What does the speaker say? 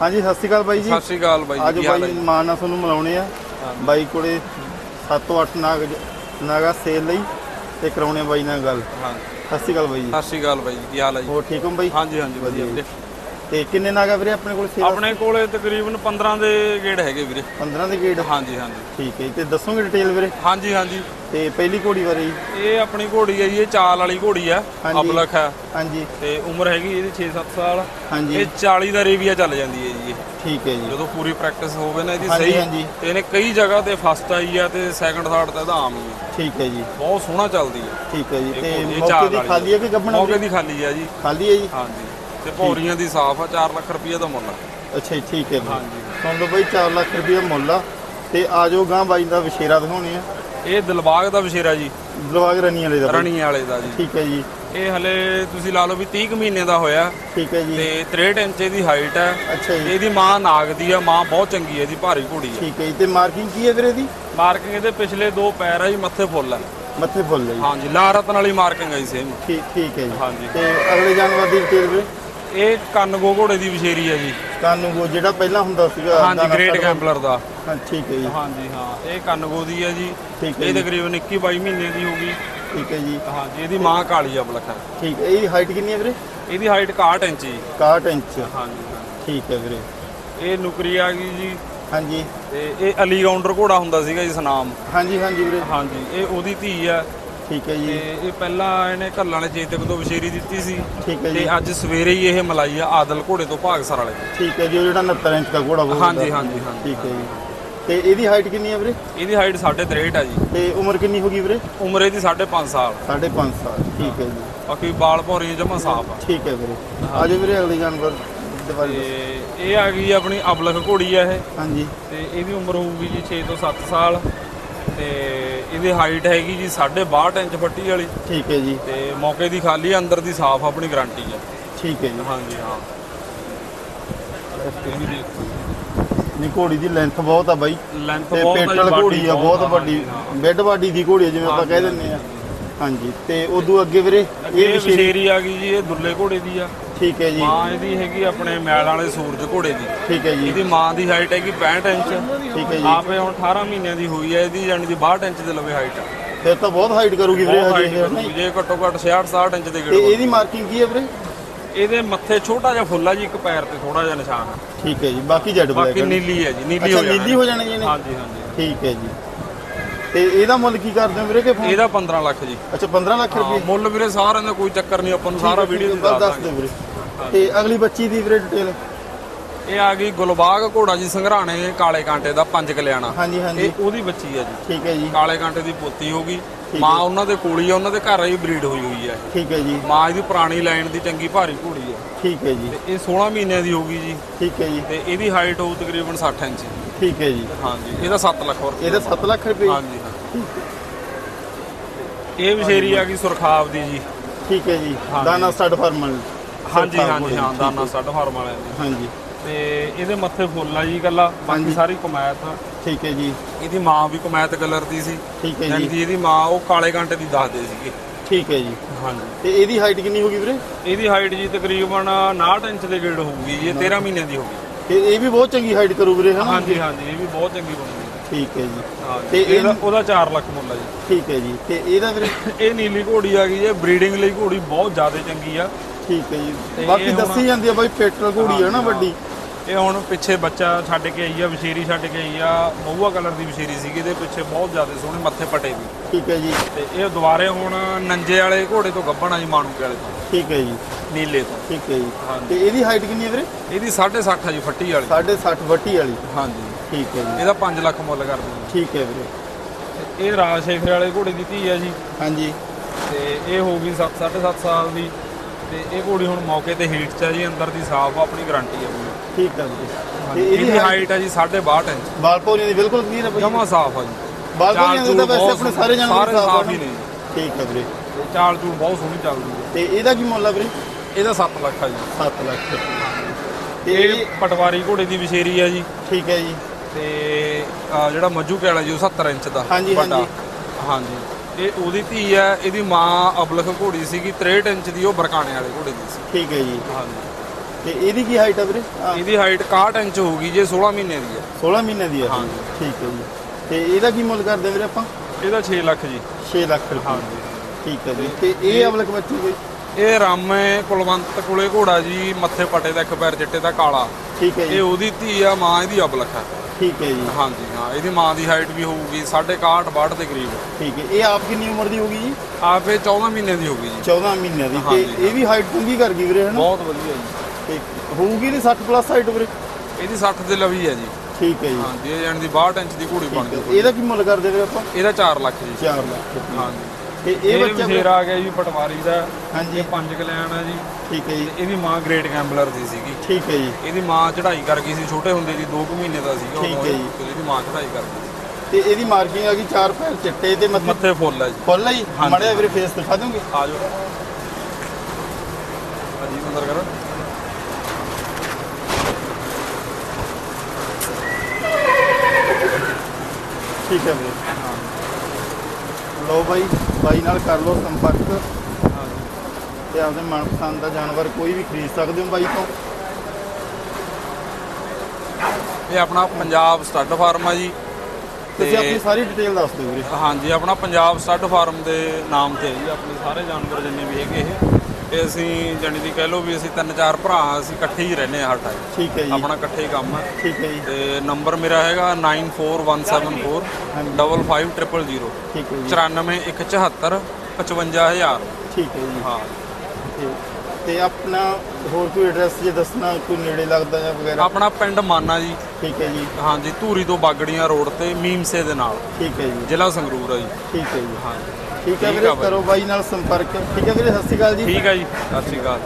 ਹਾਂਜੀ ਸਤਿ ਸ਼੍ਰੀ ਅਕਾਲ ਬਾਈ ਜੀ। ਸਤਿ ਸ਼੍ਰੀ ਅਕਾਲ ਬਾਈ ਜੀ ਅੱਜ ਕੀ ਹਾਲ ਹੈ ਬਾਈ ਜੀ? ਮਾਨ ਨਾਲ ਤੁਹਾਨੂੰ ਮਿਲਾਉਣੇ ਆ। ਬਾਈ ਕੋਲੇ 7 ਤੋਂ 8 ਨਾਗ ਨਾਗਾ ਸੇਲ ਲਈ ਤੇ ਕਰਾਉਣੇ ਆ ਬਾਈ ਨਾਲ ਗੱਲ। ਹਾਂ ਸਤਿ ਸ਼੍ਰੀ ਅਕਾਲ ਬਾਈ ਜੀ। ਸਤਿ ਸ਼੍ਰੀ ਅਕਾਲ ਬਾਈ ਜੀ ਕੀ ਹਾਲ ਹੈ ਜੀ? ਹੋਰ ਠੀਕ ਹੋ ਬਾਈ? ਹਾਂਜੀ ਹਾਂਜੀ ਵਧੀਆ। ਤੇ ਕਿੰਨੇ ਨਾਗਾ ਵੀਰੇ ਆਪਣੇ ਕੋਲ ਸੇਲ ਆਪਣੇ ਕੋਲੇ ਤਕਰੀਬਨ 15 ਦੇ ਗੇੜ ਹੈਗੇ ਵੀਰੇ। 15 ਦੇ ਗੇੜ? ਹਾਂਜੀ ਹਾਂਜੀ। ਠੀਕ ਹੈ। ਤੇ ਦੱਸੋਗੇ ਡਿਟੇਲ ਵੀਰੇ? ਹਾਂਜੀ ਹਾਂਜੀ। ਤੇ ਪਹਿਲੀ ਘੋੜੀ ਬਾਰੇ? ਇਹ ਆਪਣੀ ਘੋੜੀ ਹੈ ਜੀ ਇਹ ਚਾਲ ਵਾਲੀ ਘੋੜੀ ਆ ਹਾਂਜੀ। ਅਬਲਖ ਹੈ ਹਾਂਜੀ। ਤੇ ਉਮਰ ਹੈਗੀ ਇਹਦੀ 6-7 ਸਾਲ। ਹਾਂਜੀ। ਇਹ 40 ਦਾ ਰੇਵੀਆ ਚੱਲ ਜਾਂਦੀ ਹੈ ਜੀ ਇਹ। ਠੀਕ ਹੈ ਜੀ। ਜਦੋਂ ਪੂਰੀ ਪ੍ਰੈਕਟਿਸ ਹੋਵੇ ਨਾ ਇਹਦੀ ਸਹੀ ਹਾਂਜੀ। ਤੇ ਇਹਨੇ ਕਈ ਜਗ੍ਹਾ ਤੇ ਫਸਟ ਆਈ ਆ ਤੇ ਸੈਕੰਡ ਥਰਡ ਤਾਂ ਇਹਦਾ ਆਮ ਹੀ ਆ। ਠੀਕ ਹੈ ਜੀ। ਬਹੁਤ ਸੋਹਣਾ ਚੱਲਦੀ ਹੈ ਠੀਕ ਹੈ ਜੀ। ਤੇ ਮੌਕੇ ਦੀ ਖਾਲੀ ਹੈ ਕਿ ਗੱਬਣਾ ਮੌਕੇ ਦੀ ਖਾਲੀ ਆ ਜੀ। ਖਾਲੀ ਹੈ ਜੀ? ਹਾਂਜੀ। ਤੇ ਭੌਰੀਆਂ ਦੀ ਸਾਫ਼ ਆ 4 ਲੱਖ ਰੁਪਏ ਦਾ ਮੁੱਲ ਆ। ਅੱਛਾ ਜੀ, ਠੀਕ ਹੈ ਹਾਂਜੀ ਸੁਣ ਲਓ ਬਾਈ 4 ਲੱਖ ਰੁਪਏ ਮੁੱਲ ਆ। ਤੇ ਆਜੋ ਗਾਂ ਬਾਈ ਦਾ ਵਿਸ਼ੇਰਾ ਦਿਖਾਉਣੇ ਆ। ਇਹ ਦਿਲਬਾਗ ਦਾ ਵਿਸ਼ੇਰਾ ਜੀ। ਦਲਵਾਗ ਰਣੀ ਵਾਲੇ ਦਾ। ਰਣੀ ਵਾਲੇ ਦਾ ਜੀ। ਠੀਕ ਹੈ ਜੀ। ਇਹ ਹਲੇ ਤੁਸੀਂ ਲਾ ਲਓ ਵੀ 30 ਕੁ ਮਹੀਨੇ ਦਾ ਹੋਇਆ। ਠੀਕ ਹੈ ਜੀ। ਤੇ 63 ਇੰਚ ਦੀ ਹਾਈਟ ਹੈ ਅੱਛਾ ਜੀ। ਇਹਦੀ ਮਾਂ ਨਾਗ ਦੀ ਆ ਮਾਂ ਬਹੁਤ ਚੰਗੀ ਹੈ ਇਹਦੀ ਭਾਰੀ ਘੋੜੀ ਹੈ ਠੀਕ ਹੈ ਜੀ। ਤੇ ਮਾਰਕਿੰਗ ਕੀ ਹੈ ਵੀਰੇ ਦੀ ਮਾਰਕਿੰਗ ਇਹਦੇ ਪਿਛਲੇ ਦੋ ਪੈਰ ਆ ਜੀ ਮੱਥੇ ਫੁੱਲ ਹੈ ਮੱਥੇ ਫੁੱਲ ਹੈ ਜੀ। ਹਾਂਜੀ ਲਾ ਰਤਨ ਵਾਲੀ ਮਾਰਕਿੰਗ ਹੈ ਜੀ ਸੇਮ ਠੀਕ ਠੀਕ ਹੈ ਜੀ। ਹਾਂਜੀ। ਤੇ ਅਗਲੇ ਜਾਨਵਰ ਦੀ ਡਿਟੇਲ ਵੀਰੇ? ਇਹ ਕੰਨ ਗੋ ਘੋੜੇ ਦੀ ਵਿਸ਼ੇਰੀ ਹੈ ਜੀ ਕਾਨੂੰ ਉਹ ਜਿਹੜਾ ਪਹਿਲਾਂ ਹੁੰਦਾ ਸੀਗਾ ਹਾਂਜੀ ਦਾਣਾ ਗ੍ਰੇਟ ਸਾਡਾ- ਕੈਂਪਲਰ ਦਾ। ਹਾਂ ਠੀਕ ਹੈ ਜੀ। ਹਾਂਜੀ ਹਾਂ ਇਹ ਕੰਨ ਗੋ ਦੀ ਹੈ ਜੀ। ਠੀਕ ਹੈ ਇਹ ਜੀ। ਤਕਰੀਬਨ 21 22 ਮਹੀਨੇ ਦੀ ਹੋਗੀ ਠੀਕ ਹੈ ਜੀ। ਹਾਂਜੀ ਇਹਦੀ ਮਾਂ ਕਾਲੀ ਅਬਲਖ ਹੈ ਠੀਕ ਹੈ ਇਹਦੀ ਹਾਈਟ ਕਿੰਨੀ ਹੈ ਵੀਰੇ? ਇਹਦੀ ਹਾਈਟ 61 ਇੰਚ ਜੀ। 61 ਇੰਚ। ਹਾਂਜੀ ਠੀਕ ਹੈ ਵੀਰੇ। ਇਹ ਨੁਕਰੀ ਆ ਗਈ ਜੀ। ਹਾਂਜੀ। ਤੇ ਇਹ ਅਲੀ ਘੋੜਾ ਹੁੰਦਾ ਸੀਗਾ ਜੀ ਸਨਾਮ ਹਾਂਜੀ ਹਾਂਜੀ ਵੀਰੇ। ਹਾਂਜੀ ਇਹ ਉਹਦੀ ਧੀ ਆ ਠੀਕ ਹੈ ਤੇ ਜੀ ਇਹ ਪਹਿਲਾਂ ਇਹਨੇ ਘੱਲਾਂ ਵਾਲੇ ਚੇਤਕ ਤੋਂ ਵਿਸ਼ੇਰੀ ਦਿੱਤੀ ਸੀ। ਠੀਕ ਹੈ ਤੇ ਜੀ। ਅੱਜ ਸਵੇਰੇ ਹੀ ਇਹ ਮਲਾਈ ਆ ਆਦਲ ਘੋੜੇ ਤੋਂ ਭਾਗਸਰ ਵਾਲੇ। ਤੋਂ। ਠੀਕ ਹੈ ਜੀ ਉਹ ਜਿਹੜਾ 69 ਇੰਚ ਦਾ ਘੋੜਾ ਬੋਲਦਾ। ਹਾਂਜੀ ਹਾਂਜੀ ਹਾਂਜੀ। ਠੀਕ ਹੈ ਜੀ। ਤੇ ਇਹਦੀ ਹਾਈਟ ਕਿੰਨੀ ਹੈ ਵੀਰੇ? ਇਹਦੀ ਹਾਈਟ 63 ਆ ਜੀ। ਤੇ ਉਮਰ ਕਿੰਨੀ ਹੋ ਗਈ ਵੀਰੇ? ਉਮਰ ਇਹਦੀ 5.5 ਸਾਲ। 5.5 ਸਾਲ ਠੀਕ ਹੈ ਜੀ। ਬਾਕੀ ਬਾਲ ਭੌਰੀ ਜਮਾ ਸਾਫ਼ ਆ। ਠੀਕ ਹੈ ਵੀਰੇ। ਆਜੋ ਵੀਰੇ ਅਗਲੇ ਜਾਨਵਰ ਦੇ ਬਾਰੇ ਤੇ ਦੱਸੋ। ਇਹ ਆ ਗਈ ਆਪਣੀ ਅਬਲਖ ਘੋੜੀ ਆ ਇਹ। ਹਾਂਜੀ। ਤੇ ਇਹਦੀ ਉਮਰ ਹੋਊਗੀ ਜੀ 6 ਤੋਂ 7 ਸਾਲ। ਤੇ ਇਹਦੀ ਹਾਈਟ ਹੈਗੀ ਜੀ 62 ਇੰਚ ਫੱਟੀ ਵਾਲੀ। ਠੀਕ ਹੈ ਜੀ। ਤੇ ਮੌਕੇ ਦੀ ਖਾਲੀ ਆ, ਅੰਦਰ ਦੀ ਸਾਫ਼ ਆਪਣੀ ਗਾਰੰਟੀ ਆ। ਠੀਕ ਹੈ ਜੀ। ਹਾਂਜੀ ਹਾਂ। ਇਹ ਵੀ ਦੇਖੋ ਨੀ ਘੋੜੀ ਦੀ ਲੈਂਥ ਬਹੁਤ ਆ ਬਾਈ। ਲੈਂਥ ਤੇ ਬਹੁਤ ਪੇਟਲ ਘੋੜੀ ਆ ਬਹੁਤ ਵੱਡੀ। ਬੈੱਡ ਬਾਡੀ ਦੀ ਘੋੜੀ ਆ ਜਿਵੇਂ ਆਪਾਂ ਕਹਿ ਦਿੰਦੇ ਆ। ਹਾਂਜੀ। ਤੇ ਉਦੋਂ ਅੱਗੇ ਵੀਰੇ ਇਹ ਇਹ ਵਿਸ਼ੇਰੀ ਵਿਸ਼ੇਰੀ ਆ ਗਈ ਜੀ ਇਹ ਦੁੱਲੇ ਘੋੜੇ ਦੀ ਆ। ਠੀਕ ਹੈ ਜੀ। ਮਾਂ ਇਹਦੀ ਹੈਗੀ ਆਪਣੇ ਮੈਲ ਵਾਲੇ ਸੂਰਜ ਘੋੜੇ ਦੀ। ਠੀਕ ਹੈ ਜੀ। ਇਹਦੀ ਮਾਂ ਦੀ ਹਾਈਟ ਹੈਗੀ 65 ਇੰਚ। ਠੀਕ ਹੈ ਜੀ। ਆਪੇ ਹੁਣ 18 ਮਹੀਨਿਆਂ ਦੀ ਹੋਈ ਹੈ ਇਹਦੀ ਜਾਨੀ ਦੀ 62 ਇੰਚ ਦੇ ਲਵੇ ਹਾਈਟ ਫਿਰ ਤਾਂ ਬਹੁਤ ਹਾਈਟ ਕਰੂਗੀ ਵੀਰੇ ਹਜੇ। ਜੇ ਘੱਟੋ ਘੱਟ 66 67 ਇੰਚ ਦੇ ਗੇੜ ਇਹਦੀ ਮਾਰਕਿੰਗ ਕੀ ਹੈ ਵੀਰੇ? ਇਹਦੇ ਮੱਥੇ ਛੋਟਾ ਜਿਹਾ ਫੁੱਲ ਆ ਜੀ ਇੱਕ ਪੈਰ ਤੇ ਥੋੜਾ ਜਿਹਾ ਨਿਸ਼ਾਨ। ਠੀਕ ਹੈ ਜੀ ਬਾਕੀ ਜੈਡ ਬਾਕੀ ਬਲੈਕ ਨੀਲੀ ਹੈ ਜੀ ਨੀਲੀ ਹੋ ਜਾਣਾ ਨੀਲੀ ਹੋ ਜਾਣੀ ਜੀ ਹਾਂਜੀ ਹਾਂਜੀ। ਠੀਕ ਹੈ ਜੀ। ਤੇ ਇਹਦਾ ਮੁੱਲ ਕੀ ਕਰਦੇ ਹੋ ਵੀਰੇ ਕਿ ਫੋਨ? ਇਹਦਾ 15 ਲੱਖ ਜੀ। ਅੱਛਾ 15 ਲੱਖ ਰੁਪਏ। ਮੁੱਲ ਵੀਰੇ ਸਾਰਿਆਂ ਦਾ ਕੋਈ ਚੱਕਰ ਨਹੀਂ ਆਪਾਂ ਨੂੰ ਸਾਰਾ ਵੀਡੀਓ ਦੱਸ ਦਿਓ ਵੀਰੇ। ਤੇ ਅਗਲੀ ਬੱਚੀ ਦੀ ਵੀਰੇ ਡਿਟੇਲ ਇਹ ਆ ਗਈ ਗੁਲਬਾਗ ਘੋੜਾ ਜੀ ਸੰਘਰਾਣੇ ਕਾਲੇ ਕਾਂਟੇ ਦਾ ਪੰਜ ਕਲਿਆਣਾ। ਹਾਂਜੀ ਹਾਂਜੀ। ਇਹ ਉਹਦੀ ਬੱਚੀ ਹੈ ਜੀ। ਠੀਕ ਹੈ ਜੀ। ਕਾਲੇ ਕਾਂਟੇ ਦੀ ਪੋਤੀ ਹੋਗੀ ਠੀਕ ਮਾਂ ਹੈ। ਉਹਨਾਂ ਦੇ ਕੋਲੀ ਆ ਉਹਨਾਂ ਦੇ ਘਰ ਹੀ ਬਰੀਡ ਹੋਈ ਹੋਈ ਹੈ ਠੀਕ ਹੈ ਜੀ। ਮਾਂ ਇਹਦੀ ਪੁਰਾਣੀ ਲਾਈਨ ਦੀ ਚੰਗੀ ਭਾਰੀ ਘੋੜੀ ਹੈ ਠੀਕ ਹੈ ਜੀ। ਤੇ ਇਹ 16 ਮਹੀਨਿਆਂ ਦੀ ਹੋਗੀ ਜੀ। ਠੀਕ ਹੈ ਜੀ। ਤੇ ਇਹਦੀ ਹਾਈਟ ਹੋਊ ਤਕਰੀਬਨ 60 ਇੰਚ। ਠੀਕ ਹੈ ਜੀ। ਹਾਂਜੀ ਇਹਦਾ 7 ਲੱਖ ਹੋਰ ਇਹਦਾ 7 ਲੱਖ ਰੁਪਏ? ਹਾਂਜੀ ਹਾਂ। ਇਹ ਵਿਸ਼ੇਰੀ ਆ ਗਈ ਸੁਰਖਾਬ ਦੀ ਜੀ। ਠੀਕ ਹੈ ਜੀ। ਦਾਣਾ ਸਟੱਡ ਫਾਰਮਲ। ਹਾਂਜੀ ਹਾਂਜੀ ਹਾਂ ਦਾਨਾ ਸੱਡ ਫਾਰਮ ਵਾਲਿਆਂ ਦੀ। ਹਾਂਜੀ। ਤੇ ਇਹਦੇ ਮੱਥੇ ਫੁੱਲ ਆ ਜੀ ਕੱਲਾ ਬਾਕੀ। ਸਾਰੀ ਕਮਾਇਤ ਆ। ਠੀਕ ਹੈ ਜੀ। ਇਹਦੀ ਮਾਂ ਵੀ ਕਮਾਇਤ ਕਲਰ ਦੀ ਸੀ। ਠੀਕ ਹੈ ਜੀ। ਇਹਦੀ ਮਾਂ ਉਹ ਕਾਲੇ ਕਾਂਟੇ ਦੀ ਦੱਸਦੇ ਸੀਗੇ। ਠੀਕ ਹੈ ਜੀ। ਹਾਂਜੀ। ਤੇ ਇਹਦੀ ਹਾਈਟ ਕਿੰਨੀ ਹੋਗੀ ਵੀਰੇ? ਇਹਦੀ ਹਾਈਟ ਜੀ ਤਕਰੀਬਨ 69 ਇੰਚ ਦੇ ਗੇੜ ਹੋਊਗੀ ਜੀ ਇਹ 13 ਮਹੀਨਿਆਂ ਦੀ ਹੋਊਗੀ ਤੇ ਇਹ ਵੀ ਬਹੁਤ ਚੰਗੀ ਹਾਈਟ ਕਰੂ ਵੀਰੇ ਹਾਂਜੀ ਹਾਂਜੀ ਇਹ ਵੀ ਬਹੁਤ ਚੰਗੀ ਬਣੂਗੀ ਠੀਕ ਹੈ ਜੀ। ਤੇ ਤੇ ਇਹ- ਉਹਦਾ 4 ਲੱਖ ਮੁੱਲ ਆ ਜੀ। ਠੀਕ ਹੈ ਜੀ। ਤੇ ਇਹਦਾ ਵੀਰੇ? ਇਹ ਨੀਲੀ ਘੋੜੀ ਆ ਗਈ ਇਹ ਬਰੀਡਿੰਗ ਲਈ ਘੋੜੀ ਬਹੁਤ ਜ਼ਿਆਦਾ ਚੰਗੀ ਆ। ਠੀਕ ਹੈ ਜੀ। ਬਾਕੀ ਹੁਣ- ਦੱਸੀ ਜਾਂਦੀ ਆ ਬਾਈ ਪੇਟਲ ਘੋੜੀ ਹੈ ਨਾ ਵੱਡੀ। ਇਹ ਹੁਣ ਪਿੱਛੇ ਬੱਚਾ ਛੱਡ ਕੇ ਆਈ ਆ ਵਿਸ਼ੇਰੀ ਛੱਡ ਕੇ ਆਈ ਆ ਮਹੂਆ ਕਲਰ ਦੀ ਵਿਸ਼ੇਰੀ ਸੀਗੀ ਇਹਦੇ ਪਿੱਛੇ ਬਹੁਤ ਜ਼ਿਆਦਾ ਸੋਹਣੇ ਮੱਥੇ ਪਟੇ ਵੀ। ਠੀਕ ਹੈ ਜੀ। ਤੇ ਇਹ ਦੁਬਾਰੇ ਹੁਣ ਨੰਜੇ ਵਾਲੇ ਘੋੜੇ ਤੋਂ ਗੱਭਣ ਆ ਜੀ ਮਾਣੂਕੇ ਵਾਲੇ ਤੋਂ। ਠੀਕ ਹੈ ਜੀ। ਨੀਲੇ ਤੋਂ। ਠੀਕ ਹੈ ਜੀ। ਹਾਂਜੀ। ਤੇ ਇਹਦੀ ਹਾਈਟ ਕਿੰਨੀ ਹੈ ਵੀਰੇ? ਇਹਦੀ 60.5 ਆ ਜੀ ਫੱਟੀ ਵਾਲੀ। 60 ਵੱਟੀ ਵਾਲੀ। ਹਾਂਜੀ। ਠੀਕ ਹੈ ਜੀ। ਇਹਦਾ 5 ਲੱਖ ਮੁੱਲ ਕਰਦੇ ਹਾਂ ਠੀਕ ਹੈ ਵੀਰੇ। ਤੇ ਇਹ ਰਾਜ ਸ਼ੇਖਰ ਵਾਲੇ ਘੋੜੇ ਦੀ ਧੀ ਆ ਜੀ। ਹਾਂਜੀ। ਤੇ ਇਹ ਹੋ ਗਈ 7 7.5 ਸਾਲ ਦੀ। ਤੇ ਇਹ ਘੋੜੀ ਹੁਣ ਮੌਕੇ ਤੇ ਹੀਟ ਚ ਆ ਜੀ ਅੰਦਰ ਦੀ ਸਾਫ਼ ਆਪਣੀ ਗਾਰੰਟੀ ਆ ਪੂਰੀ। ਠੀਕ ਹੈ ਵੀਰੇ ਤੇ ਇਹਦੀ ਹਾਈਟ ਆ ਜੀ 62 ਇੰਚ। ਬਾਲ ਪੌਰੀਆਂ ਦੀ ਬਿਲਕੁਲ ਕਲੀਅਰ ਹੈ ਬਾਈ ਜਮਾ ਸਾਫ਼ ਆ ਜੀ। ਬਾਲ ਚਾਲ ਪੌਰੀਆਂ ਦੇ ਤਾਂ ਵੈਸੇ ਆਪਣੇ ਸਾਰੇ ਜਾਨਵਰ ਸਾਫ਼ ਹੀ ਨੇ ਨੇ ਠੀਕ ਹੈ ਵੀਰੇ। ਚਾਲ ਚੂਲ ਬਹੁਤ ਸੋਹਣੀ ਚੱਲਦੀ ਹੈ ਤੇ ਇਹਦਾ ਕੀ ਮੁੱਲ ਹੈ ਵੀਰੇ? ਇਹਦਾ 7 ਲੱਖ ਆ ਜੀ। 7 ਲੱਖ। ਤੇ ਇਹ ਪਟਵਾਰੀ ਘੋੜੇ ਦੀ ਵਿਸ਼ੇਰੀ ਆ ਜੀ। ਠੀਕ ਹੈ ਜੀ। ਤੇ ਜਿਹੜਾ ਮੱਜੂ ਕੈਲਾ ਜੀ ਉਹ 70 ਇੰਚ ਦਾ। ਹਾਂਜੀ। ਹਾਂਜੀ। ਇਹ ਉਹਦੀ ਧੀ ਆ ਇਹਦੀ ਮਾਂ ਅਬਲਖ ਘੋੜੀ ਸੀਗੀ 63 ਇੰਚ ਦੀ ਉਹ ਬਰਕਾਣੇ ਵਾਲੇ ਘੋੜੇ ਦੀ ਸੀ। ਠੀਕ ਹੈ ਜੀ। ਹਾਂਜੀ। ਤੇ ਇਹਦੀ ਕੀ ਹਾਈਟ ਹੈ ਵੀਰੇ? ਆਹ, ਇਹਦੀ ਹਾਈਟ 61 ਇੰਚ ਹੋਊਗੀ ਜੇ 16 ਮਹੀਨੇ ਦੀ ਹੈ। 16 ਮਹੀਨੇ ਦੀ ਹੈ। ਹਾਂਜੀ। ਠੀਕ ਹੈ ਜੀ। ਤੇ ਇਹਦਾ ਕੀ ਮੁੱਲ ਕਰਦੇ ਵੀਰੇ ਆਪਾਂ? ਇਹਦਾ 6 ਲੱਖ ਜੀ। 6 ਲੱਖ ਰੁਪਏ। ਹਾਂਜੀ। ਠੀਕ ਹੈ ਜੀ। ਤੇ ਇਹ ਅਵਲਕ ਬੱਚੂ ਕੋਈ? ਇਹ ਰਾਮੇ ਕੁਲਵੰਤ ਕੋਲੇ ਘੋੜਾ ਜੀ ਮੱਥੇ ਪਟੇ ਦਾ ਇੱਕ ਪੈਰ ਚਿੱਟੇ ਦਾ ਕਾਲਾ। ਠੀਕ ਹੈ ਇਹ ਜੀ ਉਹਦੀ ਧੀ ਆ ਮਾਂ ਇਹਦੀ ਅਬਲਖ ਹੈ। ਠੀਕ ਹੈ ਜੀ। ਹਾਂਜੀ ਹਾਂ ਇਹਦੀ ਮਾਂ ਦੀ ਹਾਈਟ ਵੀ ਹੋਊਗੀ 61 62 ਦੇ ਕਰੀਬ। ਠੀਕ ਹੈ। ਇਹ ਆਪ ਕਿੰਨੀ ਉਮਰ ਦੀ ਹੋਗੀ ਜੀ? ਆਪ ਇਹ 14 ਮਹੀਨੇ ਦੀ ਹੋਊਗੀ ਜੀ। 14 ਮਹੀਨਿਆਂ ਦੀ। ਤੇ। ਇਹ ਵੀ ਹਾਈਟ ਚੰਗੀ ਕਰ ਗਈ ਵੀਰੇ ਹਨਾ? ਬਹੁਤ ਵਧੀਆ ਜੀ। ਤੇ ਹੋਊਗੀ ਦੀ 60 ਪਲੱਸ ਹਾਈਟ ਵੀਰੇ? ਇਹਦੀ 60 ਦੇ ਲਵੀ ਹੈ ਜੀ। ਠੀਕ ਹੈ ਜੀ। ਹਾਂਜੀ ਇਹ ਜਾਣ ਦੀ 62 ਇੰਚ ਦੀ ਘੋੜੀ ਬਣ। ਗਈ। ਇਹਦਾ ਕੀ ਮੁੱਲ ਕਰਦੇ ਵੀਰੇ ਆਪਾਂ? ਇਹਦਾ 4 ਲੱਖ ਜੀ। 4 ਲੱਖ। ਹਾਂਜੀ। ਤੇ ਇਹ ਬੱਚਾ ਬਥੇਰਾ ਆ ਗਿਆ ਜੀ ਪਟਵਾਰੀ ਦਾ। ਹਾਂਜੀ। ਇਹ ਪੰਜ ਕਲਿਆਣ ਹੈ ਜੀ। ਠੀਕ ਹੈ ਜੀ। ਇਹਦੀ ਮਾਂ ਗ੍ਰੇਟ ਗੈਂਬਲਰ ਦੀ ਸੀਗੀ। ਠੀਕ ਹੈ ਜੀ। ਇਹਦੀ ਮਾਂ ਚੜ੍ਹਾਈ ਕਰ ਗਈ ਸੀ ਛੋਟੇ ਹੁੰਦੇ ਦੀ 2 ਮਹੀਨੇ ਦਾ ਸੀਗਾ ਠੀਕ ਹੈ ਜੀ। ਤੇ ਇਹਦੀ ਮਾਂ ਚੜ੍ਹਾਈ ਕਰ ਗਈ। ਤੇ ਇਹਦੀ ਮਾਰਕਿੰਗ ਆ ਗਈ ਚਾਰ ਪੈਰ ਚਿੱਟੇ ਤੇ ਮੱਥੇ ਮੱਥੇ ਫੁੱਲ ਹੈ ਜੀ। ਫੁੱਲ ਹੈ ਜੀ। ਮੜਿਆ ਵੀਰੇ ਫੇਸ ਦਿਖਾ ਦੋਗੇ ਆ ਜਾਓ। ਅਜੀ ਅੰਦਰ ਕਰੋ। ਠੀਕ ਹੈ ਵੀਰੇ। ਲਓ ਬਾਈ ਬਾਈ ਨਾਲ ਕਰ ਲਓ ਸੰਪਰਕ। ਤੇ ਆਪਦੇ ਮਨਪਸੰਦ ਦਾ ਜਾਨਵਰ ਕੋਈ ਵੀ ਖਰੀਦ ਸਕਦੇ ਹੋ ਬਾਈ ਤੋਂ। ਇਹ ਆਪਣਾ ਪੰਜਾਬ ਸਟੱਡ ਫਾਰਮ ਆ ਜੀ। ਤੁਸੀਂ ਆਪਣੀ ਸਾਰੀ ਡਿਟੇਲ ਦੱਸ ਦਿਓ ਵੀਰੇ। ਹਾਂਜੀ ਆਪਣਾ ਪੰਜਾਬ ਸਟੱਡ ਫਾਰਮ ਦੇ ਨਾਮ ਤੇ ਜੀ ਆਪਣੇ ਸਾਰੇ ਜਾਨਵਰ ਜਿੰਨੇ ਵੀ ਹੈਗੇ ਇਹ। ਤੇ ਅਸੀਂ ਜਾਣੀ ਦੀ ਕਹਿ ਲਓ ਵੀ ਅਸੀਂ ਤਿੰਨ ਚਾਰ ਭਰਾ ਅਸੀਂ ਇਕੱਠੇ ਹੀ ਰਹਿੰਦੇ ਹਾਂ ਹਰ ਟਾਈਮ ਠੀਕ ਹੈ ਜੀ। ਆਪਣਾ ਇਕੱਠੇ ਹੀ ਕੰਮ ਹੈ। ਠੀਕ ਹੈ ਜੀ। ਤੇ ਨੰਬਰ ਮੇਰਾ ਹੈਗਾ 94174 55000 ਠੀਕ ਹੈ ਜੀ। 94174 55000 ਠੀਕ ਹੈ ਜੀ। ਹਾਂ। ਤੇ- ਆਪਣਾ ਹੋਰ ਕੋਈ ਐਡਰੈਸ ਜੇ ਦੱਸਣਾ ਕੋਈ ਨੇੜੇ ਲੱਗਦਾ ਜਾਂ ਵਗੈਰਾ? ਆਪਣਾ ਪਿੰਡ ਮਾਨਾ ਜੀ। ਠੀਕ ਹੈ ਜੀ। ਹਾਂਜੀ ਧੂਰੀ ਤੋਂ ਬਾਗੜੀਆਂ ਰੋਡ ਤੇ ਮੀਮਸੇ ਦੇ ਨਾਲ। ਠੀਕ ਹੈ ਜੀ। ਜ਼ਿਲ੍ਹਾ ਸੰਗਰੂਰ ਆ ਜੀ। ਠੀਕ ਹੈ ਜੀ। ਹਾਂਜੀ। ਠੀਕ ਹੈ ਵੀਰੇ। ਕਰੋ ਬਾਈ ਨਾਲ ਸੰਪਰਕ। ਠੀਕ ਹੈ ਵੀਰੇ ਸਤਿ ਸ਼੍ਰੀ ਅਕਾਲ ਜੀ। ਠੀਕ ਹੈ ਜੀ। ਸਤਿ ਸ਼੍ਰੀ ਅਕਾਲ।